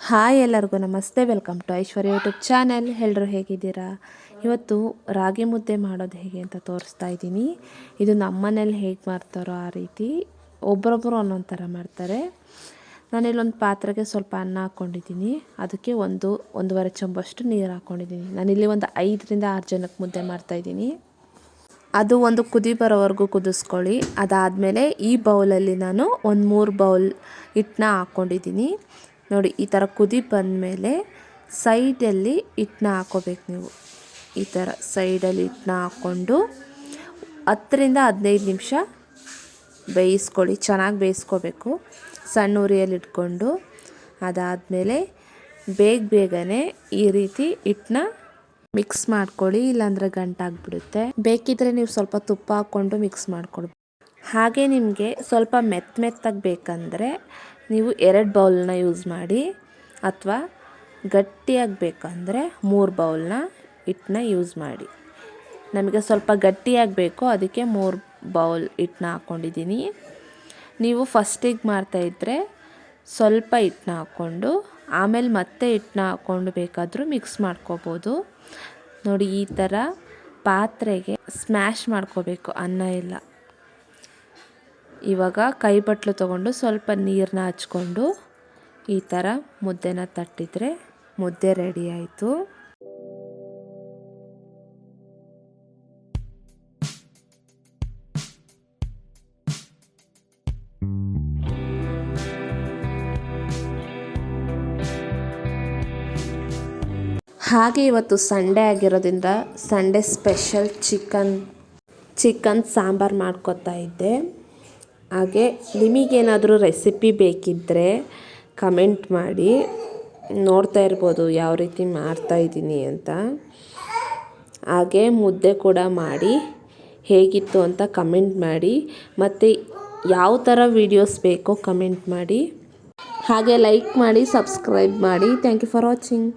Hi ಎಲ್ಲರಿಗೂ ನಮಸ್ತೆ, welcome to Aishwarya YouTube channel. ಎಲ್ಲರೂ ಹೇಗಿದ್ದೀರಾ? ಇವತ್ತು ರಾಗಿ ಮುದ್ದೆ ಮಾಡೋದು ಹೇಗೆ ಅಂತ ತೋರಿಸ್ತಾ ಇದ್ದೀನಿ. ಇದು ನಮ್ಮ ಮನೇಲಿ ಹೇಗೆ ಮಾಡ್ತಾರೋ ಆ ರೀತಿ ಒಬ್ಬರೊಬ್ಬರು ಒಂದೊಂದು ಥರ ಮಾಡ್ತಾರೆ. ನಾನಿಲ್ಲೊಂದು ಪಾತ್ರೆಗೆ ಸ್ವಲ್ಪ ಅನ್ನ ಹಾಕ್ಕೊಂಡಿದ್ದೀನಿ. ಅದಕ್ಕೆ ಒಂದು ಒಂದೂವರೆ ಚಂಬಷ್ಟು ನೀರು ಹಾಕ್ಕೊಂಡಿದ್ದೀನಿ. ನಾನಿಲ್ಲಿ ಒಂದು ಐದರಿಂದ ಆರು ಜನಕ್ಕೆ ಮುದ್ದೆ ಮಾಡ್ತಾಯಿದ್ದೀನಿ ಅದು ಒಂದು ಕುದಿ ಬರೋವರೆಗೂ ಕುದಿಸ್ಕೊಳ್ಳಿ. ಅದಾದಮೇಲೆ ಈ ಬೌಲಲ್ಲಿ ನಾನು ಒಂದು ಮೂರು ಬೌಲ್ ಹಿಟ್ಟನ್ನ ಹಾಕ್ಕೊಂಡಿದ್ದೀನಿ. ನೋಡಿ, ಈ ಥರ ಕುದಿ ಬಂದಮೇಲೆ ಸೈಡಲ್ಲಿ ಹಿಟ್ಟನ್ನ ಹಾಕೋಬೇಕು ನೀವು. ಈ ಥರ ಸೈಡಲ್ಲಿ ಹಿಟ್ಟನ್ನ ಹಾಕ್ಕೊಂಡು ಹತ್ತರಿಂದ ಹದಿನೈದು ನಿಮಿಷ ಬೇಯಿಸ್ಕೊಳ್ಳಿ. ಚೆನ್ನಾಗಿ ಬೇಯಿಸ್ಕೋಬೇಕು. ಸಣ್ಣ ಉರಿಯಲ್ಲಿ ಇಟ್ಕೊಂಡು ಅದಾದಮೇಲೆ ಬೇಗ ಬೇಗನೆ ಈ ರೀತಿ ಹಿಟ್ಟನ್ನ ಮಿಕ್ಸ್ ಮಾಡ್ಕೊಳ್ಳಿ, ಇಲ್ಲಾಂದರೆ ಗಂಟಾಗ್ಬಿಡುತ್ತೆ. ಬೇಕಿದ್ರೆ ನೀವು ಸ್ವಲ್ಪ ತುಪ್ಪ ಹಾಕ್ಕೊಂಡು ಮಿಕ್ಸ್ ಮಾಡ್ಕೊಳ್ಬೋದು ಹಾಗೆ ನಿಮಗೆ ಸ್ವಲ್ಪ ಮೆತ್ತ ಮೆತ್ತಾಗಿ ಬೇಕಂದರೆ ನೀವು ಎರಡು ಬೌಲನ್ನ ಯೂಸ್ ಮಾಡಿ ಅಥವಾ ಗಟ್ಟಿಯಾಗಿ ಬೇಕಂದರೆ ಮೂರು ಬೌಲ್ನ ಹಿಟ್ಟನ್ನ ಯೂಸ್ ಮಾಡಿ. ನಮಗೆ ಸ್ವಲ್ಪ ಗಟ್ಟಿಯಾಗಿ ಬೇಕು ಅದಕ್ಕೆ ಮೂರು ಬೌಲ್ ಹಿಟ್ಟನ್ನ ಹಾಕ್ಕೊಂಡಿದ್ದೀನಿ ನೀವು ಫಸ್ಟಿಗೆ ಮಾಡ್ತಾಯಿದ್ರೆ ಸ್ವಲ್ಪ ಹಿಟ್ಟನ್ನ ಹಾಕ್ಕೊಂಡು ಆಮೇಲೆ ಮತ್ತೆ ಹಿಟ್ಟನ್ನ ಹಾಕ್ಕೊಂಡು ಬೇಕಾದರೂ ಮಿಕ್ಸ್ ಮಾಡ್ಕೋಬೋದು. ನೋಡಿ ಈ ಥರ ಪಾತ್ರೆಗೆ ಸ್ಮ್ಯಾಶ್ ಮಾಡ್ಕೋಬೇಕು. ಅನ್ನ ಎಲ್ಲ ಇವಾಗ ಕೈ ಬಟ್ಲು ತೊಗೊಂಡು ಸ್ವಲ್ಪ ನೀರನ್ನ ಹಚ್ಕೊಂಡು ಈ ಥರ ಮುದ್ದೆನ ತಟ್ಟಿದರೆ ಮುದ್ದೆ ರೆಡಿ ಆಯಿತು. ಹಾಗೆ ಇವತ್ತು ಸಂಡೇ ಆಗಿರೋದ್ರಿಂದ Sunday special chicken chicken sambar ಮಾಡ್ಕೊತಾ ಇದ್ದೆ. ಹಾಗೆ ನಿಮಗೇನಾದರೂ ರೆಸಿಪಿ ಬೇಕಿದ್ದರೆ ಕಮೆಂಟ್ ಮಾಡಿ. ನೋಡ್ತಾ ಇರ್ಬೋದು ಯಾವ ರೀತಿ ಮಾಡ್ತಾ ಇದ್ದೀನಿ ಅಂತ. ಹಾಗೆ ಮುದ್ದೆ ಕೂಡ ಮಾಡಿ ಹೇಗಿತ್ತು ಅಂತ ಕಮೆಂಟ್ ಮಾಡಿ. ಮತ್ತು ಯಾವ ಥರ ವೀಡಿಯೋಸ್ ಬೇಕೋ ಕಮೆಂಟ್ ಮಾಡಿ. ಹಾಗೆ ಲೈಕ್ ಮಾಡಿ, ಸಬ್ಸ್ಕ್ರೈಬ್ ಮಾಡಿ. Thank you for watching.